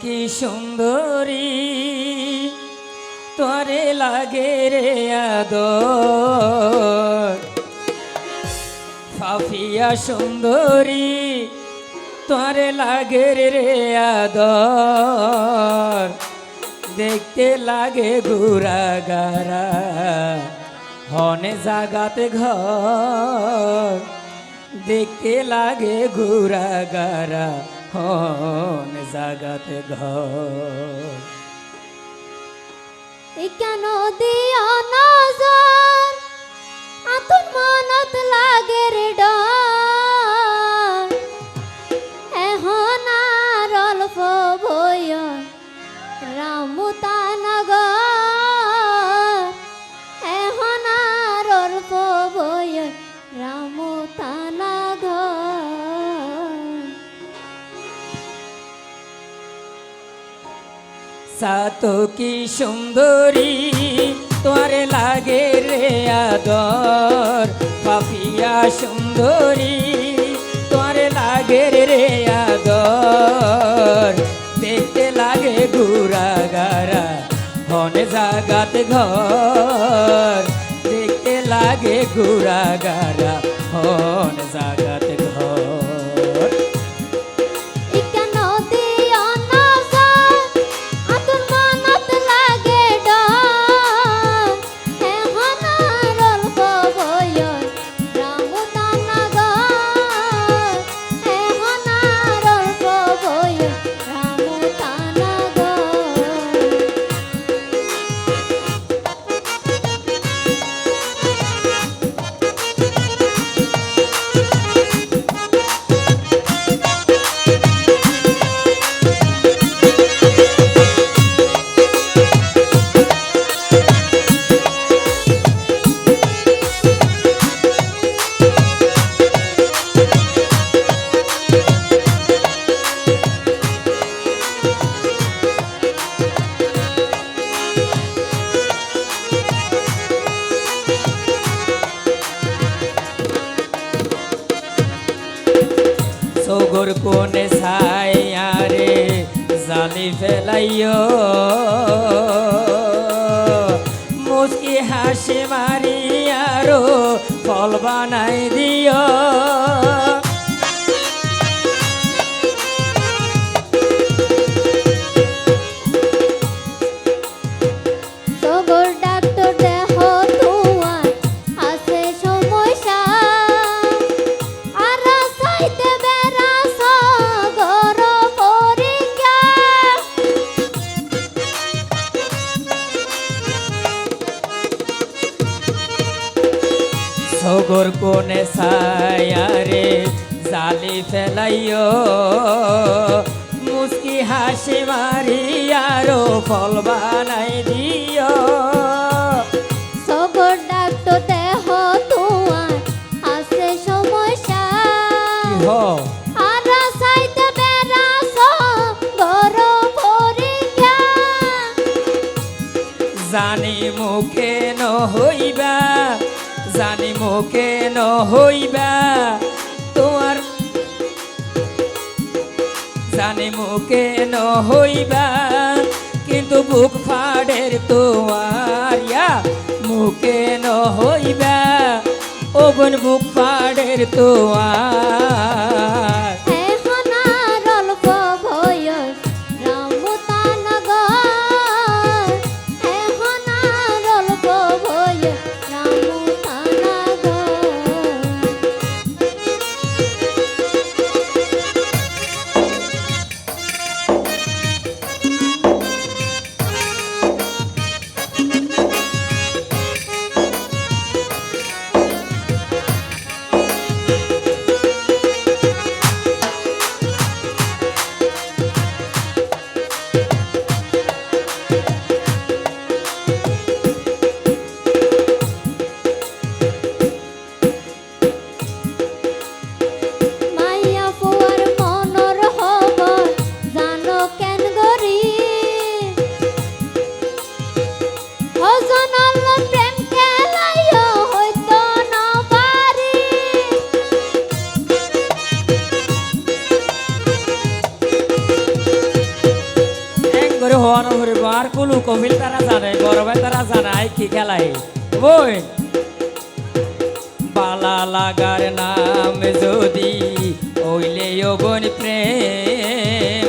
কি সুন্দরী। তোরে লাগে রে আদর। ফাফিয়া সুন্দরী, তোরে লাগে রে আদর। দেখতে লাগে ঘুরা গারা হনে জাগাতে ঘর। দেখতে লাগে ঘুরা গারা হনে জাগাতে ঘর। কেন দিয়া নজর? আতুন মনত লাগে রে ডর। অল্প অল্প বয় রামুতানগর সাতো কি সুন্দরী? তোরে লাগে রে আদর। পাপিয়া সুন্দরী তোরে লাগে রে আদর। দেখতে লাগে ঘুরা গারা হনে জাগাত ঘর। দেখতে লাগে ঘুরা গারা হন জাগাত কোনে ছায়ারে জালি ফেলাইও। মুসকি হাসি মারি আরও ফল বানাই দিও। সগর কোনে ছায়ারে জালি ফেলাইও। মুসকি হাসি মারি আরও ফল বানাই দিও। সবর ডাক্তার দেহ তোমার আছে সমস্যা। জানি মুখে ন হইবা জানি মুখে ন হইবা। তোমার জানি মুখে ন হইবা। কিন্তু বুক ফাড়ের তোমার মুখে ন হইবা। ওগুন বুক ফাড়ের তোমার হরিব, আর কুলু কপিল তারা জানে গরমে তারা জানায় কি খেলাই? ওই পালা লাগার নাম যদি ওইলে অগন প্রেম,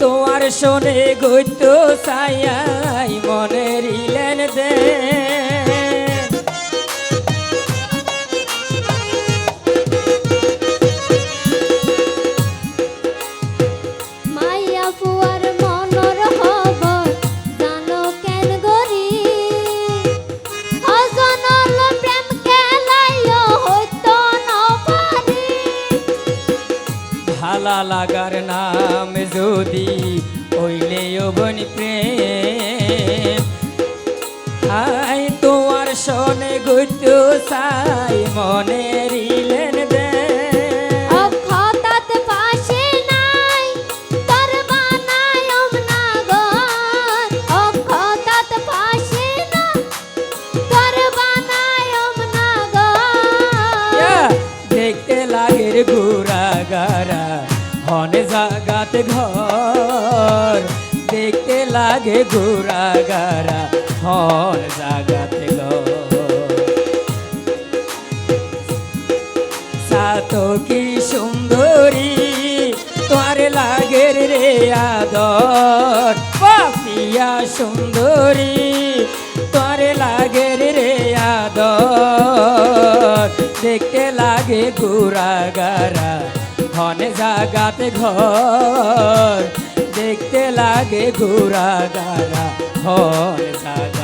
তোমার শোনে গৈত সাইয়াই মনের ইলেন দে ভালা লাগার নাম যদি হইলে অগন প্রেম। আই তোমার সনে গইত সাই মনের লাগে ঘুরা গারা হন জাগাত ঘর সাতো কি সুন্দরী তোর লাগের রে আদর। পাপিয়া সুন্দরী তোর লাগের রে আদর। দেখতে লাগে গুড়া গারা হনে জাগাতে ঘর। দেখতে লাগে ঘুরা গারা হন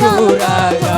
ঘর